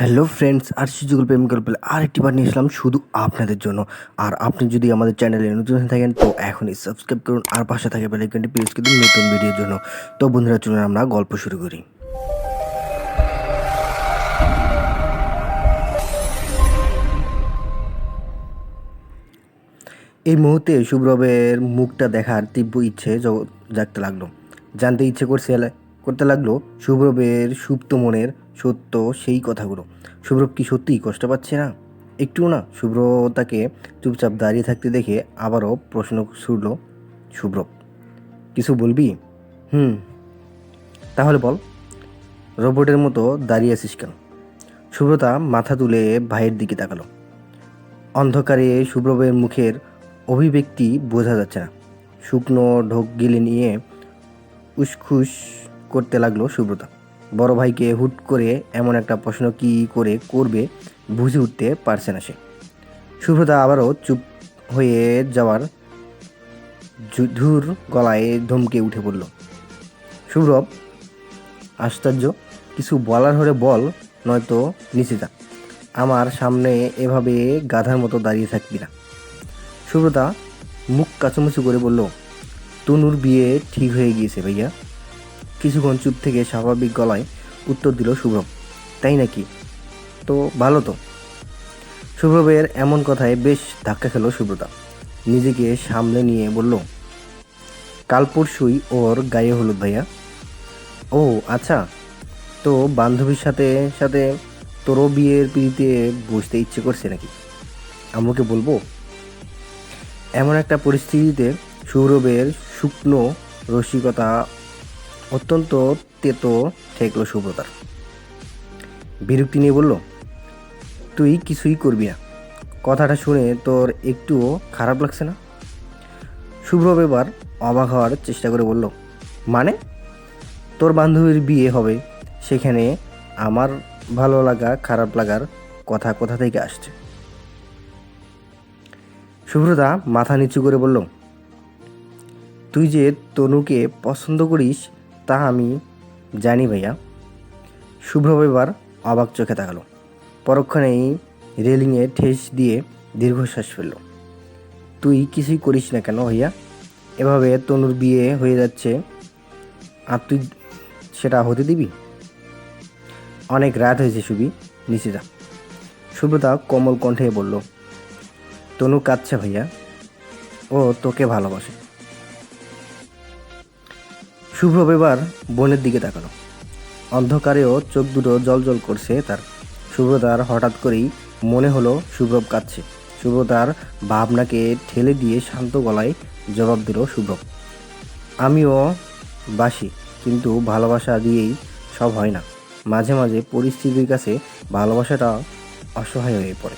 Hello friends, আর সুযোগল প্রেম গল্প আরেকটি বার নিয়ে আসলাম শুধু আপনাদের জন্য। আর আপনি যদি আমাদের চ্যানেলে নতুন হয়ে থাকেন, তো এখনই সাবস্ক্রাইব করুন, আর পাশে থাকে বেলাইকনটি প্রেস দিন নতুন ভিডিওর জন্য। তো বন্ধুরা, চলুন আমরা গল্প শুরু করি। এই মুহূর্তে শুভ্রবের মুখটা দেখার তীব্র ইচ্ছে জাগতে লাগল। জানতে ইচ্ছে করছে করতে লাগল শুভ্রবের সুপ্ত মনের সত্য সেই কথাগুলো। শুভ্রব কি সত্যিই কষ্ট পাচ্ছে না? একটু না। শুভ্র তাকে চুপচাপ দাঁড়িয়ে থাকতে দেখে আবারও প্রশ্ন ছুড়ল শুভ্রব কিছু বলবি? হুম। তাহলে বল। রোবটের মতো দাঁড়িয়ে আছিস কেন? শুভ্রতা মাথা তুলে ভাইয়ের দিকে তাকালো। অন্ধকারে শুভ্রবের মুখের অভিব্যক্তি বোঝা যাচ্ছে না। শুকনো ঢোক গিলে নিয়ে উসখুস করতে লাগল সুব্রতা। বড় ভাইকে হুট করে এমন একটা প্রশ্ন কি করে করবে বুঝে উঠতে পারছে না সে। সুব্রতা আবারও চুপ হয়ে যাওয়ার ধুর গলায় ধমকে উঠে পড়ল। সুব্রব আশ্চর্য, কিছু বলার হলে বল, নয়তো নিচে যা। আমার সামনে এভাবে গাধার মতো দাঁড়িয়ে থাকবি না। সুব্রতা মুখ কাচুমুচু করে বলল, তনুর বিয়ে ঠিক হয়ে গিয়েছে ভাইয়া। কিছুক্ষণ চুপ থেকে স্বাভাবিক গলায় উত্তর দিল শুভ্রব। তাই নাকি? তো ভালো তো। শুভ্রবের এমন কথায় বেশ ধাক্কা খেল শুভ্রতা। নিজেকে সামলে নিয়ে বলল, কাল পরশুই ওর গায়ে হলুদ ভাইয়া। ও আচ্ছা। তো বান্ধবীর সাথে সাথে তোরও বিয়ের পিড়িতে বসতে ইচ্ছে করছে নাকি? আম্মুকে বলব? এমন একটা পরিস্থিতিতে সৌরভের শুকনো রসিকতা অত্যন্ত তেতো ঠেকল সুব্রতার। বিরক্তি নিয়ে বলল, তুই কিছুই করবি না। কথাটা শুনে তোর একটুও খারাপ লাগছে না? শুভ্রব এবার অবাক হওয়ার চেষ্টা করে বলল মানে? তোর বান্ধবীর বিয়ে হবে, সেখানে আমার ভালো লাগা, খারাপ লাগার কথা কোথা থেকে আসছে? শুভ্রতা মাথা নিচু করে বলল, তুই যে তনুকে পছন্দ করিস তা আমি জানি ভাইয়া। শুভ্রব এবার অবাক চোখে তাকালো। পরক্ষণেই রেলিংয়ে ঠেস দিয়ে দীর্ঘশ্বাস ফেলল। তুই কিছুই করিস না কেন ভাইয়া? এভাবে তনুর বিয়ে হয়ে যাচ্ছে। আর তুই সেটা হতে দিবি? অনেক রাত হয়েছে সুবি নিচে যা কোমল কণ্ঠে বলল, তনু কাঁদছে ভাইয়া। ও তোকে ভালোবাসে। শুভ্রব এবার বোনের দিকে তাকালো। অন্ধকারেও চোখ দুটো জল করছে তার। শুভ্রতার হঠাৎ করেই মনে হলো শুভ্রব কাঁদছে। শুভ্রতার ভাবনাকে ঠেলে দিয়ে শান্ত গলায় জবাব দিল শুভ্রব আমিও বাসি, কিন্তু ভালোবাসা দিয়েই সব হয় না। মাঝে মাঝে পরিস্থিতির কাছে ভালোবাসাটা অসহায় হয়ে পড়ে।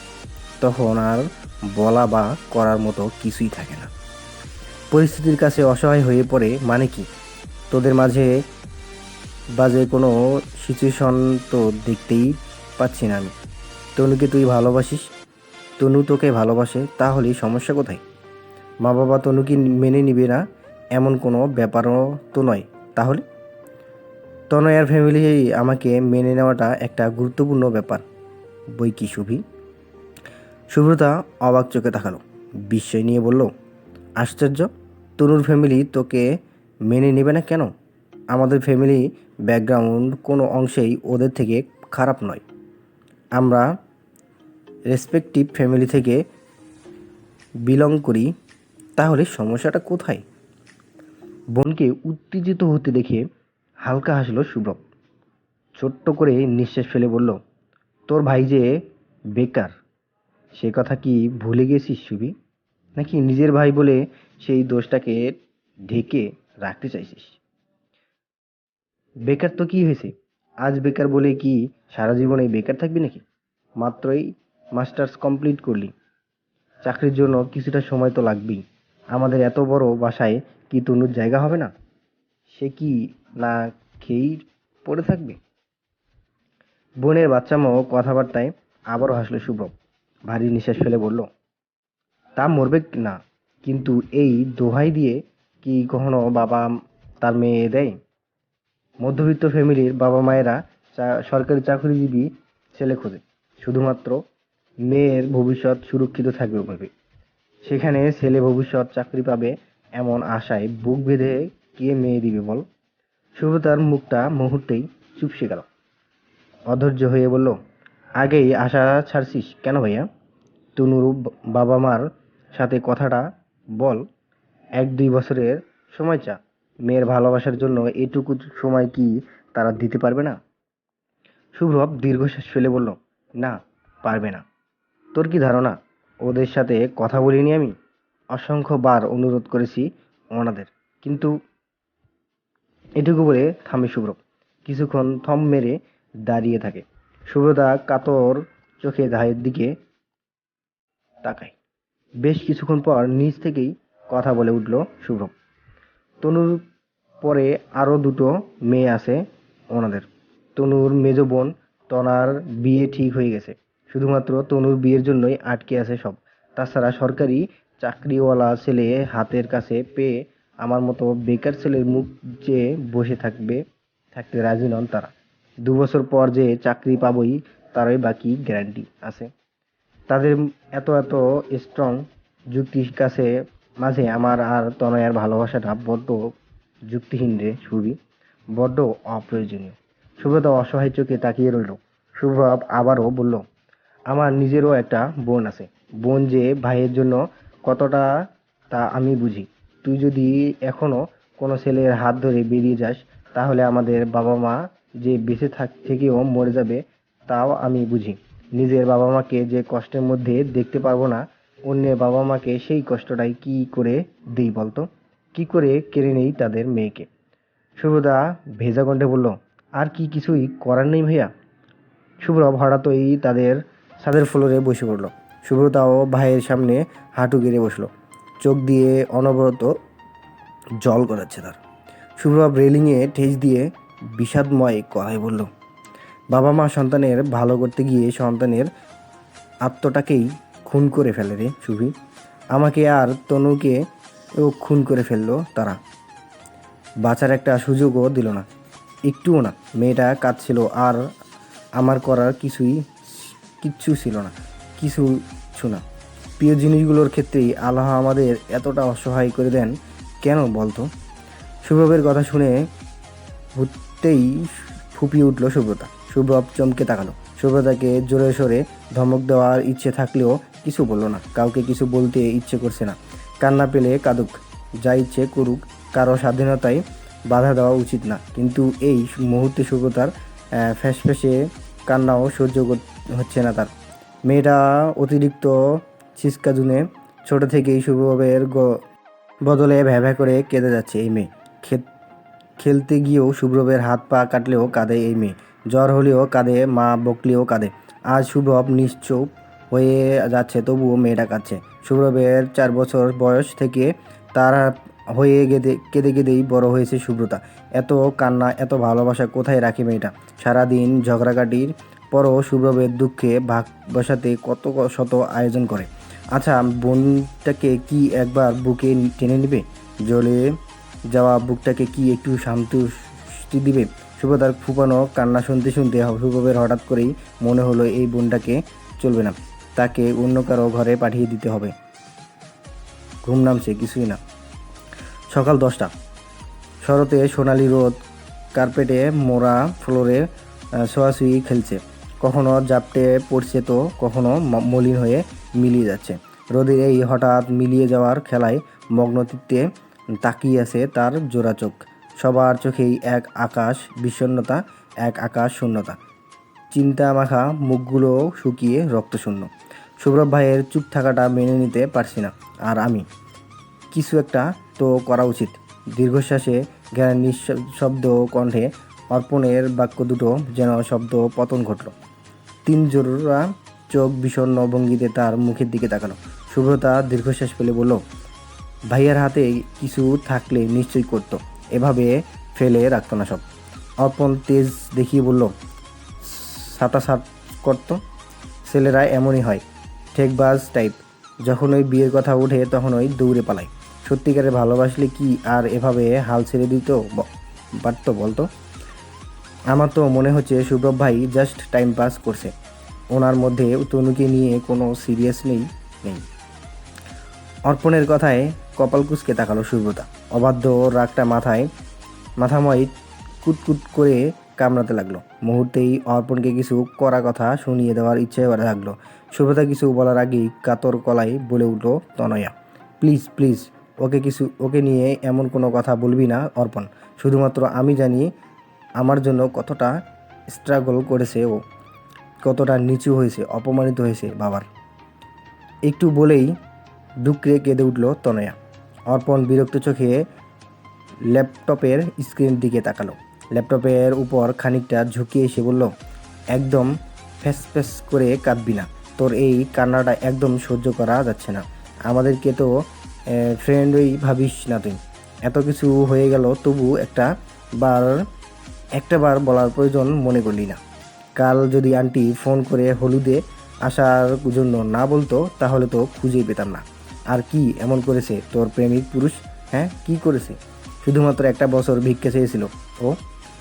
তখন আর বলা বা করার মতো কিছুই থাকে না। পরিস্থিতির কাছে অসহায় হয়ে পড়ে মানে কি? তোদের মাঝে বাজে কোনো সিচুয়েশন তো দেখতেই পাচ্ছি না আমি। তনুকে তুই ভালোবাসিস? তনু তোকে ভালোবাসে, তাহলে সমস্যা কোথায়? মা বাবা তনুকে মেনে নিবে না, এমন কোনো ব্যাপারও তো নয়। তাহলে? তনয়ার ফ্যামিলি আমাকে মেনে নেওয়াটা একটা গুরুত্বপূর্ণ ব্যাপার। বই কি শুভি? শুভ্রতা অবাক চোখে তাকালো। বিস্ময় নিয়ে বলল, আশ্চর্য, তনুর ফ্যামিলি তোকে মেনে নেবে না কেন? আমাদের ফ্যামিলি ব্যাকগ্রাউন্ড কোনো অংশেই ওদের থেকে খারাপ নয়। আমরা রেসপেক্টিভ ফ্যামিলি থেকে বিলং করি, তাহলে সমস্যাটা কোথায়? বোনকে উত্তেজিত হতে দেখে হালকা হাসলো শুভ্রব ছোট্ট করে নিঃশ্বাস ফেলে বলল, তোর ভাই যে বেকার, সে কথা কি ভুলে গেছিস সুবি? নাকি নিজের ভাই বলে সেই দোষটাকে ঢেকে রাখতে চাইছিস। বেকার তো কি হয়েছে? আজ বেকার বলে কি সারা জীবনে বেকার থাকবি নাকি? মাত্রই মাস্টার্স কমপ্লিট করলি। চাকরির জন্য কিছুটা সময় তো লাগবেই। আমাদের এত বড় বাসায় কি তনুর জায়গা হবে না? সে কি না খেয়েই পড়ে থাকবে? বোনের বাচ্চামো কথাবার্তায় আবারও হাসলো শুভ্রব ভারী নিঃশ্বাস ফেলে বলল, তা মরবে না, কিন্তু এই দোহাই দিয়ে কি কখনো বাবা তার মেয়ে দেয়? মধ্যবিত্ত ফ্যামিলির বাবা মায়েরা সরকারি চাকরিজীবী ছেলে খোঁজে। শুধুমাত্র মেয়ের ভবিষ্যৎ সুরক্ষিত থাকবে ভেবে সেখানে ছেলে ভবিষ্যৎ চাকরি পাবে এমন আশায় বুক বেঁধে কে মেয়ে দিবে বল? সুব্রতার মুখটা মুহূর্তেই চুপসে গেল। অধৈর্য হয়ে বলল, আগেই আশা ছাড়ছিস কেন ভাইয়া? তনুর বাবা মার সাথে কথাটা বল। এক দুই বছরের সময় চা। মেয়ের ভালোবাসার জন্য এটুকু সময় কি তারা দিতে পারবে না? শুভ্রব দীর্ঘশ্বাস ফেলে বলল, না, পারবে না। তোর কি ধারণা? ওদের সাথে কথা বলিনি আমি? অসংখ্য বার অনুরোধ করেছি ওনাদের কিন্তু এটুকু বলে থামে শুভ্রব কিছুক্ষণ থম মেরে দাঁড়িয়ে থাকে। শুভ্রতা কাতর চোখে গায়ের দিকে তাকায়। বেশ কিছুক্ষণ পর নিজ থেকেই কথা বলে উঠল শুভ্রব তনুর পরে আরও দুটো মেয়ে আছে ওনাদের। তনুর মেজ বোন তনার বিয়ে ঠিক হয়ে গেছে। শুধুমাত্র তনুর বিয়ের জন্যই আটকে আছে সব। তাছাড়া সরকারি চাকরিওয়ালা ছেলে হাতের কাছে পেয়ে আমার মতো বেকার ছেলের মুখ যে বসে থাকবে, থাকতে রাজি নন তারা। দু বছর পর যে চাকরি পাবই, তারই বাকি গ্যারান্টি আছে। তাদের এত এত স্ট্রং যুক্তির কাছে মাঝে আমার আর তনয়ার ভালোবাসাটা বড্ড যুক্তিহীন রে সুবি বড্ড অপ্রয়োজনীয়। সুব্রতা অসহায় চোখে তাকিয়ে রইল। শুভ্রব আবারও বলল, আমার নিজেরও একটা বোন আছে। বোন যে ভাইয়ের জন্য কতটা তা আমি বুঝি। তুই যদি এখনও কোনো ছেলের হাত ধরে বেরিয়ে যাস, তাহলে আমাদের বাবা মা যে বেঁচে থাক থেকেও মরে যাবে, তাও আমি বুঝি। নিজের বাবা মাকে যে কষ্টের মধ্যে দেখতে পারব না অন্যের বাবা মাকে সেই কষ্টটাই কি করে দিই বলতো? কি করে কেড়ে নেই তাদের মেয়েকে? শুভদা ভেজা কণ্ঠে বলল, আর কি কিছুই করার নেই ভাইয়া? শুভ্রব হঠাৎই তাদের ছাদের ফ্লোরে বসে পড়ল। শুভ্রতাও ভাইয়ের সামনে হাঁটু গেড়ে বসল। চোখ দিয়ে অনবরত জল গড়াচ্ছে তার। শুভ্রব রেলিংয়ে ঠেস দিয়ে বিষাদময় কথায় বলল, বাবা মা সন্তানের ভালো করতে গিয়ে সন্তানের আত্মটাকেই খুন করে ফেলে রে শুভি আমাকে আর তনুকে ও খুন করে ফেলল তারা। বাঁচার একটা সুযোগও দিল না। একটুও না, মেয়েটা কাঁদছিল আর আমার করার কিছুই কিচ্ছু ছিল না কিছু না। প্রিয় জিনিসগুলোর ক্ষেত্রেই আল্লাহ আমাদের এতটা অসহায় করে দেন, কেন বলতো? শুভ্রবের কথা শুনে হুটতেই ফুপিয়ে উঠল সুব্রতা। সুব্রব চমকে তাকালো। সুব্রতাকে জোরে সোরে ধমক দেওয়ার ইচ্ছে থাকলেও কিছু বলল না। কাউকে কিছু বলতে ইচ্ছে করছে না। কান্না পেলে কাঁদুক। যা ইচ্ছে করুক, কারও স্বাধীনতায় বাধা দেওয়া উচিত না। কিন্তু এই মুহূর্তে সুব্রতার ফ্যাসফ্যাসে কান্নাও সহ্য হচ্ছে না তার। মেয়েটা অতিরিক্ত ছিচকা জুনে ছোট থেকেই শুভ্রবের গ- বদলে ভ্যা ভ্যা করে কেঁদে যাচ্ছে এই মেয়ে। খেলতে গিয়েও শুভ্রবের হাত পা কাটলেও কাঁদে এই মেয়ে। জ্বর হলেও কাঁদে, মা বকলেও কাঁদে। আজ শুভ্রব নিশ্চুপ হয়ে যাচ্ছে, তবুও মেয়েটা কাঁদছে। শুভ্রবের চার বছর বয়স থেকে তার হয়ে গেদে, কেঁদে কেঁদেই বড় হয়েছে শুভ্রতা এত কান্না, এত ভালোবাসা কোথায় রাখে মেয়েটা? সারাদিন ঝগড়াকাটির পরও শুভ্রবের দুঃখে ভাগ বসাতে কত শত আয়োজন করে। আচ্ছা বোনটাকে কি একবার বুকে টেনে নেবে? জলে যাওয়া বুকটাকে কি একটু শান্তি দিবে? শুভদার ফুপানো কান্না শুনতে শুনতে শুভবের হঠাৎ করেই মনে হলো এই বোনটাকে চলবে না। তাকে অন্য কারও ঘরে পাঠিয়ে দিতে হবে। ঘুম নামছে কিছুই না। সকাল দশটা। শরতে সোনালি রোদ, কার্পেটে মোড়া ফ্লোরে ছোঁয়াছুঁয়ি খেলছে। কখনো জাপটে পড়ছে তো কখনো মলিন হয়ে মিলিয়ে যাচ্ছে। রোদের এই হঠাৎ মিলিয়ে যাওয়ার খেলায় মগ্নচিত্তে তাকিয়ে আছে তার জোড়া চোখ। সবার চোখেই এক আকাশ বিষণ্ণতা, এক আকাশ শূন্যতা। চিন্তা মাখা মুখগুলো শুকিয়ে রক্তশূন্য। সুব্রব ভাইয়ের চুপ থাকাটা মেনে নিতে পারছি না, আর আমি। কিছু একটা তো করা উচিত। দীর্ঘশ্বাসে জ্ঞানের নিঃশব্দ কণ্ঠে অর্পণের বাক্য দুটো যেন শব্দ পতন ঘটল। তিন জোড়া চোখ বিষণ্ণ ভঙ্গিতে তার মুখের দিকে তাকালো। শুভ্রতা দীর্ঘশ্বাস ফেলে বলল, ভাইয়ার হাতে কিছু থাকলে নিশ্চয়ই করতো। এভাবে ফেলে রাখত না সব। অর্পণ তেজ দেখিয়ে বলল সাতাসাত করতো ছেলেরা এমনই হয়, ঠেকবাজ টাইপ যখন ওই বিয়ের কথা ওঠে তখন ওই দৌড়ে পালায়। সত্যিকারে ভালোবাসলে কি আর এভাবে হাল ছেড়ে দিত পারতো বলতো? আমার তো মনে হচ্ছে সুব্রব ভাই জাস্ট টাইম পাস করছে। ওনার মধ্যে তনুকে নিয়ে কোনো সিরিয়াস নেই নেই। অর্পণের কথায় কপাল কুচকে তাকালো সুব্রতা অবাধ্য ওর রাগটা মাথায়, মাথাময় কুটকুট করে কামড়াতে লাগল। মুহূর্তেই অর্পণকে কিছু করা কথা শুনিয়ে দেওয়ার ইচ্ছে করে লাগল সুব্রতা কিছু বলার আগেই কাতর কলাই বলে উঠল, তনয়া প্লিজ প্লিজ ওকে কিছু, ওকে নিয়ে এমন কোনো কথা বলবি না, অর্পণ। শুধুমাত্র আমি জানি আমার জন্য কতটা স্ট্রাগল করেছে ও, কতটা নিচু হয়েছে, অপমানিত হয়েছে বাবার। একটু বলেই ডুকরে কেঁদে উঠল তনয়া। অর্পণ বিরক্ত চোখে ল্যাপটপের স্ক্রিন দিকে তাকালো। ল্যাপটপের উপর খানিকটা ঝুঁকিয়ে এসে বলল, একদম ফ্যাস ফ্যাস করে কাঁদবি না। তোর এই কান্নাটা একদম সহ্য করা যাচ্ছে না। আমাদেরকে তো ফ্রেন্ডই ভাবিস না তুই। এত কিছু হয়ে গেল, তবু একটা বার একটা বার বলার প্রয়োজন মনে করলি না। কাল যদি আন্টি ফোন করে হলুদে আসার জন্য না বলতো, তাহলে তো খুঁজেই পেতাম না। আর কি এমন করেছে? তোর প্রেমিক পুরুষ হ্যাঁ? কি করেছে? শুধুমাত্র একটা বছর ভিক্ষা চেয়েছিল। ও,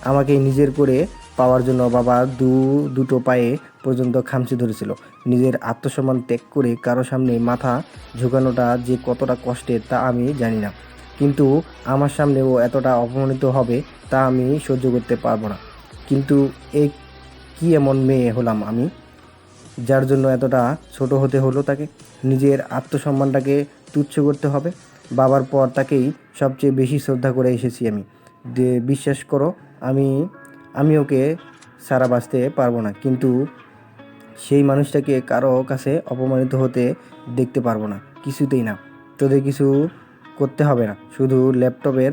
আমাকে নিজের করে পাওয়ার জন্য বাবা দু, দুটো পায়ে পর্যন্ত খামচি ধরেছিল। নিজের আত্মসম্মান ত্যাগ করে কারও সামনে মাথা ঝুঁকানোটা যে কতটা কষ্টের তা আমি জানি না। কিন্তু আমার সামনে ও এতটা অপমানিত হবে তা আমি সহ্য করতে পারব না। কিন্তু এই কি এমন মেয়ে হলাম আমি? যার জন্য এতটা ছোট হতে হলো তাকে। নিজের আত্মসম্মানটাকে তুচ্ছ করতে হবে। বাবার পর তাকেই সবচেয়ে বেশি শ্রদ্ধা করে এসেছি আমি। যে বিশ্বাস করো, আমি আমি ওকে সারা বাঁচতে পারব না। কিন্তু সেই মানুষটাকে কারও কাছে অপমানিত হতে দেখতে পারব না। কিছুতেই না। তোদের কিছু করতে হবে না। শুধু ল্যাপটপের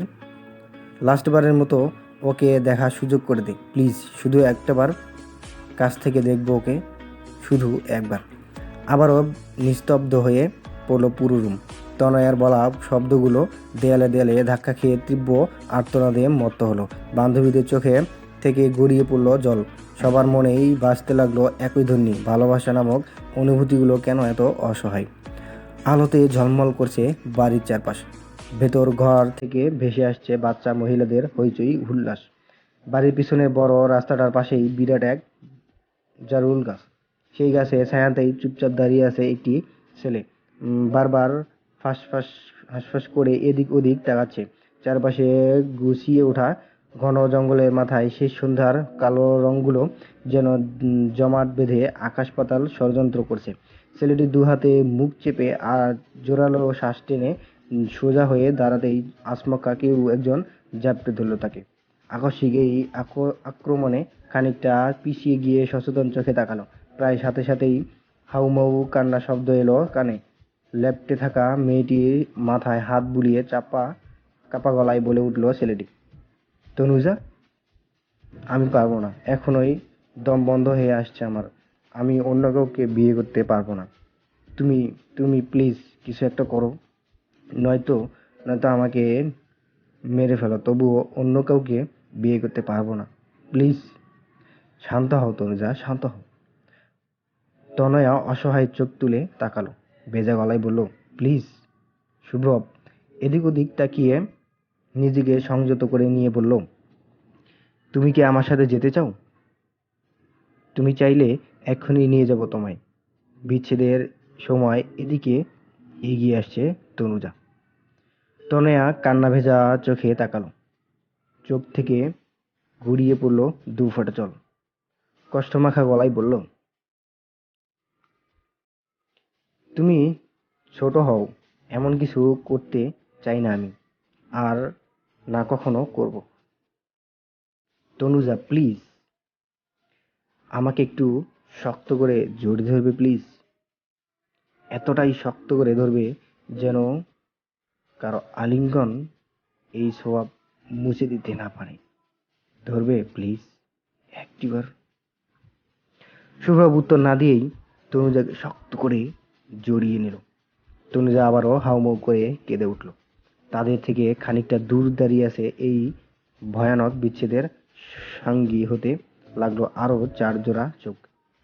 লাস্টবারের মতো ওকে দেখার সুযোগ করে দে। প্লিজ, শুধু একটাবার কাছ থেকে দেখব ওকে। শুধু একবার। আবারও নিস্তব্ধ হয়ে পড়ল পুরো রুম তনয়ার বলা শব্দগুলো দেয়ালে দেয়ালে ধাক্কা খেয়ে তীব্র আর্তনাদে মত্ত হলো। বান্ধবীদের চোখে থেকে গড়িয়ে পড়ল জল। সবার মনেই বাঁচতে লাগল একই ধ্বনি, ভালোবাসা নামক অনুভূতিগুলো কেন এত অসহায়? আলোতে ঝলমল করছে বাড়ির চারপাশ। ভেতর ঘর থেকে ভেসে আসছে বাচ্চা মহিলাদের হইচই উল্লাস। বাড়ির পিছনে বড় রাস্তাটার পাশেই বিরাট এক জারুল গাছ। সেই গাছে ছায়াতেই চুপচাপ দাঁড়িয়ে আছে একটি ছেলে। উম, বারবার ফাঁস ফাঁস হাঁসফাঁস করে এদিক ওদিক তাকাচ্ছে। চারপাশে গুছিয়ে ওঠা ঘন জঙ্গলের মাথায় শেষ সন্ধ্যার কালো রঙগুলো যেন জমাট বেঁধে আকাশ পাতাল ষড়যন্ত্র করছে। ছেলেটি দু হাতে মুখ চেপে আর জোরালো শ্বাস টেনে সোজা হয়ে দাঁড়াতেই আসমকা কেউ একজন ঝাপটে ধরল তাকে। আকস্মিক এই আক্রমণে খানিকটা পিছিয়ে গিয়ে সচেতন চোখে তাকালো। প্রায় সাথে সাথেই হাউমাউ কান্না শব্দ এলো কানে। লেপ্টে থাকা মেয়েটি মাথায় হাত বুলিয়ে চাপা, কাপা গলায় বলে উঠল ছেলেটি, তনুজা, আমি পারব না। এখনোই দম বন্ধ হয়ে আসছে আমার। আমি অন্য কাউকে বিয়ে করতে পারব না। তুমি তুমি প্লিজ কিছু একটা করো। নয়তো নয়তো আমাকে মেরে ফেলো। তবুও অন্য কাউকে বিয়ে করতে পারব না। প্লিজ শান্ত হও তনুজা, শান্ত হও। তনয়া অসহায় চোখ তুলে তাকালো। ভেজা গলায় বলল, প্লিজ, শুভ্রব। এদিক ওদিক তাকিয়ে নিজেকে সংযত করে নিয়ে বলল, তুমি কি আমার সাথে যেতে চাও? তুমি চাইলে এক্ষুনি নিয়ে যাব তোমায়। বিচ্ছেদের সময় এদিকে এগিয়ে আসছে তনুজা। তনয়া কান্না ভেজা চোখে তাকালো। চোখ থেকে গড়িয়ে পড়ল দু ফোঁটা জল। কষ্টমাখা গলায় বলল তুমি ছোট হও, এমন কিছু করতে চাই না আমি, আর না কখনো করব। তনুজা প্লিজ আমাকে একটু শক্ত করে জড়িয়ে ধরবে প্লিজ এতটাই শক্ত করে ধরবে যেন কারও আলিঙ্গন এই স্বভাব মুছে দিতে না পারে। ধরবে প্লিজ একটিবার। শুভ্রব উত্তর না দিয়েই তনুজাকে শক্ত করে জড়িয়ে নিল। তনুজা আবারও হাউমাউ করে কেঁদে উঠল। তাদের থেকে খানিকটা দূর দাঁড়িয়ে আছে এই ভয়ানক বিচ্ছেদের সাঙ্গী হতে লাগল আরও চার জোড়া চোখ।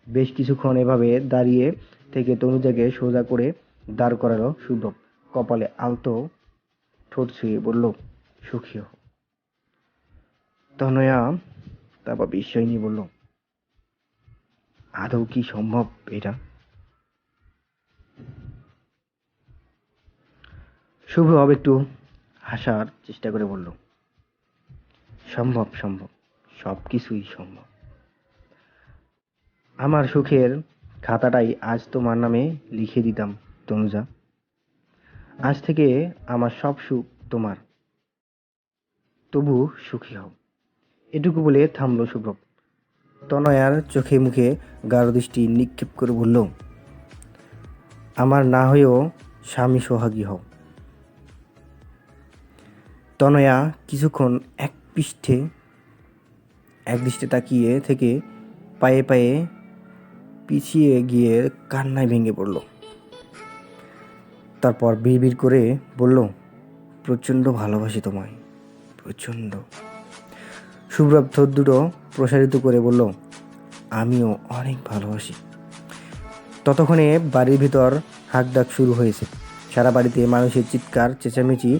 বেশ কিছুক্ষণ এভাবে দাঁড়িয়ে থেকে তনুজাকে সোজা করে দাঁড় করালো শুভ্রব কপালে আলতো ঠোঁট ছুঁয়ে বলল, সুখী হও। তনয়া তারপর বিস্ময় নিয়ে বলল, আদৌ কি সম্ভব এটা? শুভ্রব একটু হাসার চেষ্টা করে বলল। সম্ভব সম্ভব। সব কিছুই সম্ভব। আমার সুখের খাতাটাই আজ তোমার নামে লিখে দিতাম, তনুজা। আজ থেকে আমার সব সুখ তোমার। তবু সুখী হও। এটুকু বলে থামলো শুভ্রব তনয়ার চোখে মুখে গাঢ় দৃষ্টি নিক্ষেপ করে বলল, আমার না হয়েও স্বামী সোহাগী হও। তনয়া কিছুক্ষণ এক পৃষ্ঠে, এক দৃষ্টে তাকিয়ে থেকে পায়ে পায়ে পিছিয়ে গিয়ে কান্নায় ভেঙে পড়ল। তারপর বিড় করে বলল, প্রচণ্ড ভালোবাসি তোমায়, প্রচণ্ড। ঠোঁট দুটো প্রসারিত করে বলল, আমিও অনেক ভালোবাসি। ততক্ষণে বাড়ির ভিতর হাঁকডাক শুরু হয়েছে। সারা বাড়িতে মানুষের চিৎকার, চেঁচামেচি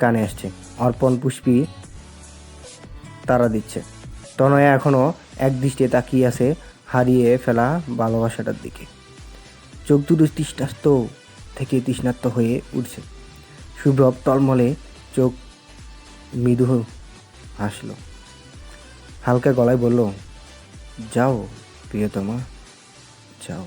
কানে আসছে। অর্পণ পুষ্পি তারা দিচ্ছে। তনয়া এখনও এক দৃষ্টে তাকিয়ে আছে হারিয়ে ফেলা ভালোবাসাটার দিকে। চোখ দুটো তৃষ্ণাস্ত থেকে তৃষ্ণার্ত হয়ে উঠছে। শুভ্রব তলমলে চোখ মৃদু হাসলো। হালকা গলায় বলল, যাও, প্রিয়তমা, যাও।